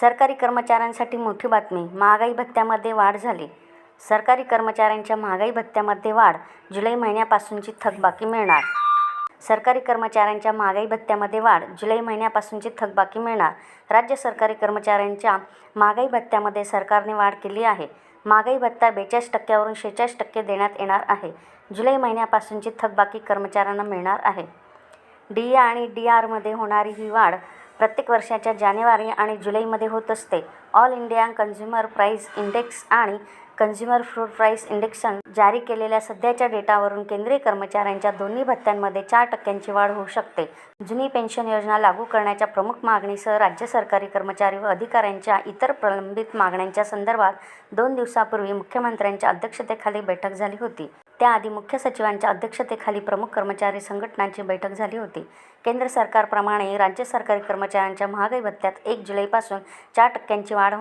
सरकारी कर्मचाऱ्यांसाठी मोठी बातमी महागाई भत्त्यामध्ये वाढ झाली. सरकारी कर्मचाऱ्यांच्या महागाई भत्त्यामध्ये वाढ जुलै महिन्यापासूनची थकबाकी मिळणार. सरकारी कर्मचाऱ्यांच्या महागाई भत्त्यामध्ये वाढ जुलै महिन्यापासूनची थकबाकी मिळणार. राज्य सरकारी कर्मचाऱ्यांच्या महागाई भत्त्यामध्ये सरकारने वाढ केली आहे. महागाई भत्ता बेचाळीस टक्क्यावरून शेहेचाळीस टक्के देण्यात येणार आहे. जुलै महिन्यापासूनची थकबाकी कर्मचाऱ्यांना मिळणार आहे. डी ए आणि डी आरमध्ये होणारी ही वाढ प्रत्येक वर्षाच्या जानेवारी आणि जुलैमध्ये होत असते. All India consumer price index आणि कन्झ्युमर फ्रूड प्राईस इंडेक्सन जारी केलेल्या सध्याच्या डेटावरून केंद्रीय कर्मचाऱ्यांच्या दोन्ही भत्त्यांमध्ये चार टक्क्यांची वाढ होऊ शकते. जुनी पेन्शन योजना लागू करण्याच्या प्रमुख मागणीसह राज्य सरकारी कर्मचारी व अधिकाऱ्यांच्या इतर प्रलंबित मागण्यांच्या संदर्भात दोन दिवसापूर्वी मुख्यमंत्र्यांच्या अध्यक्षतेखाली बैठक झाली होती. त्याआधी मुख्य सचिवांच्या अध्यक्षतेखाली प्रमुख कर्मचारी संघटनांची बैठक झाली होती. केंद्र सरकारप्रमाणे राज्य सरकारी कर्मचाऱ्यांच्या महागाई भत्त्यात एक जुलैपासून चार टक्क्यांची वाढ